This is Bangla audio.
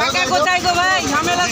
টাকা কোথায় গো ভাই? ঝামেলা